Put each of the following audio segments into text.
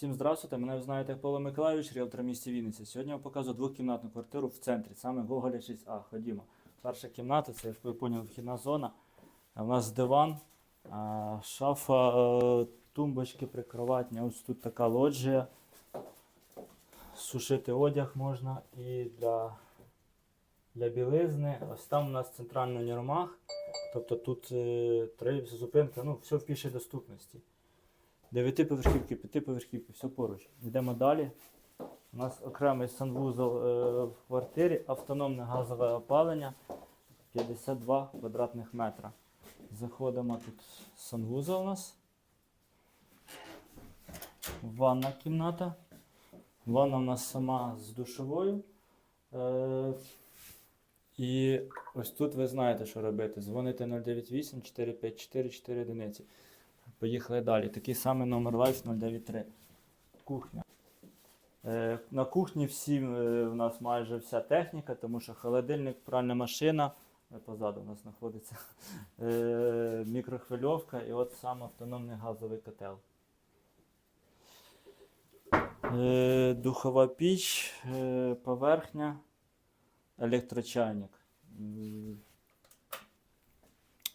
Всім здравствуйте, мене ви знаєте Павло Миколайович, ріелтор місті Вінниця. Сьогодні я показую двокімнатну квартиру в центрі, саме Гоголя 6А. Ходімо. Перша кімната, це, як ви поняли, вхідна зона. У нас диван, шафа, е, тумбочки прикроватні. Ось тут така лоджія. Сушити одяг можна і для, для білизни. Ось там у нас центральний нірмах. Тобто тут е, три зупинки, ну, все в пішій доступності. Дев'ятиповерхівки, п'ятиповерхівки, все поруч. Йдемо далі. У нас окремий санвузол е, в квартирі, автономне газове опалення 52 квадратних метра. Заходимо тут санвузол у нас. Ванна кімната. Ванна у нас сама з душовою. Е, і ось тут ви знаєте, що робити. Дзвоните 098 454 4 одиниці. Поїхали далі. Такий самий номер Life 093. Кухня. Е, на кухні всі е, у нас майже вся техніка, тому що холодильник, пральна машина, е, позаду у нас знаходиться е, мікрохвильовка і от сам автономний газовий котел. Е, духова піч, е, поверхня, електрочайник.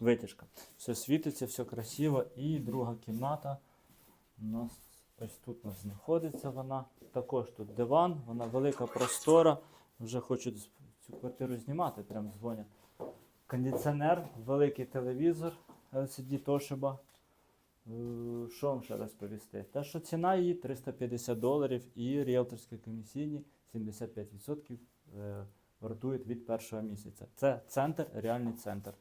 Витяжка. Все світиться, все красиво. І друга кімната. У нас ось тут у нас знаходиться вона. Також тут диван, вона велика, простора. Вже хочуть цю квартиру знімати, прям дзвонять. Кондиціонер, великий телевізор LCD Toshiba. Е, Що вам ще розповісти? Те, що ціна її 350 доларів і ріелторські комісійні 75% е, вартують від першого місяця. Це центр, реальний центр.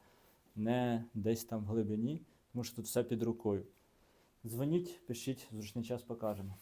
Не десь там в глибині, тому що тут все під рукою. Дзвоніть, пишіть, зручний час покажемо.